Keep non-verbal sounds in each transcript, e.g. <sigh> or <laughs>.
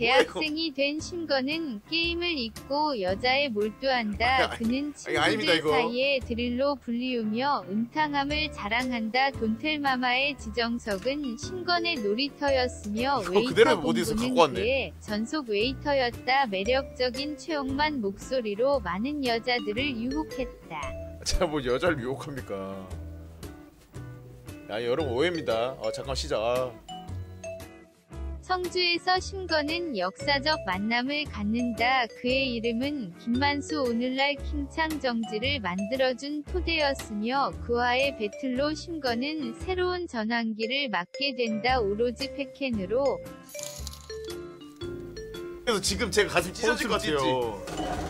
대학생이 된 신거는 게임을 잊고 여자에 몰두한다. 그는 친구들. 사이에 드릴로 불리우며 음탕함을 자랑한다. 돈텔마마의 지정석은 신건의 놀이터였으며 웨이터 공부는. 그의 전속 웨이터였다. 매력적인 최영만 목소리로 많은 여자들을 유혹했다. 제가 뭐 여자를 유혹합니까? 야 여러분 오해입니다. 아 잠깐 시작. 아, 성주에서 신거는 역사적 만남을 갖는다. 그의 이름은 김만수 오늘날 킹창 정지를 만들어준 토대였으며 그와의 배틀로 신거는 새로운 전환기를 맞게 된다. 오로지 패켄으로 그래서 지금 제가 가슴 찢어질 것 같아요.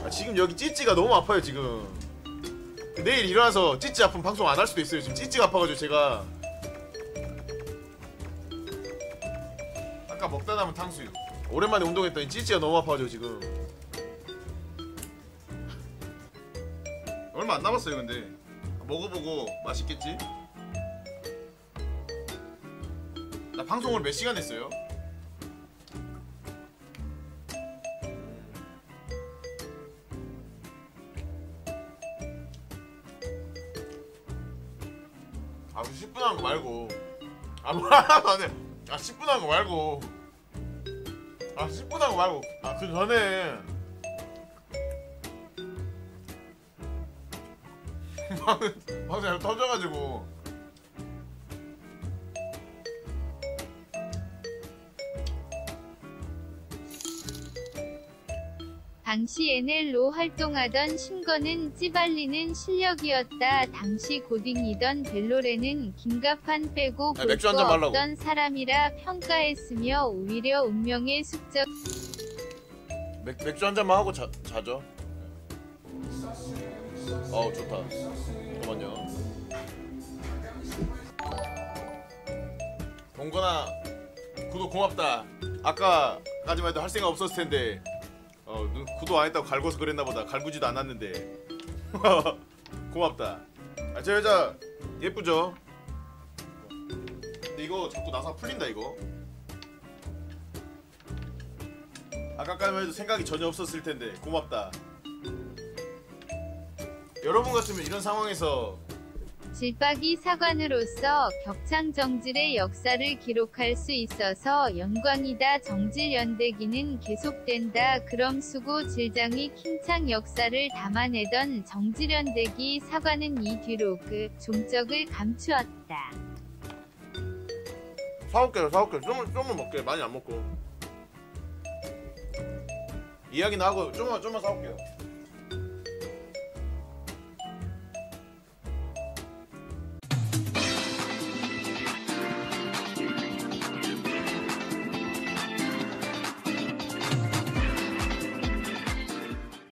아, 지금 여기 찌찌가 너무 아파요 지금. 내일 일어나서 찌찌 아픈 방송 안 할 수도 있어요. 지금 찌찌가 아파가지고 제가 먹다 남은 탕수육. 오랜만에 운동했더니 찌찌가 너무 아파가지고 지금. 얼마 안 남았어요 근데 먹어보고 맛있겠지? 나 방송을 몇 시간 했어요? 아, 그 10분 한 거 말고. 아, 뭐야, 안 해. 아, 10분 한 거 말고. 아, 10분 한거 말고. 아, 그 전에. <laughs> 방금, 방금 잘 터져가지고. 당시 NL로 활동하던 신거는 찌발리는 실력이었다. 당시 고딩이던 벨로레는 김갑판 빼고 야, 맥주 볼 한잔 거 말라고. 없던 사람이라 평가했으며 오히려 운명의 숙적 맥, 맥주 한 잔만 하고 자, 자죠. 어우, 좋다. 잠깐만요. 동건아, 구독 고맙다. 아까까지만 해도 할 생각 없었을 텐데, 어, 눈- 구독 안 했다고 갈궈서 그랬나 보다. 갈구지도 않았는데. <laughs> 고맙다. 아, 저 여자 예쁘죠? 근데 이거 자꾸 나사 풀린다, 이거. 아까까지만 해도 생각이 전혀 없었을 텐데 고맙다. 여러분 같으면 이런 상황에서 질박이 사관으로서 격창 정질의 역사를 기록할 수 있어서 영광이다. 정질 연대기는 계속된다. 그럼 수고 질장이 킹창 역사를 담아내던 정질 연대기 사관은 이 뒤로 그 종적을 감추었다. 사올게요, 사올게요. 좀만 좀만 먹게 많이 안 먹고. 이야기는 하고 좀만 좀만 사올게요.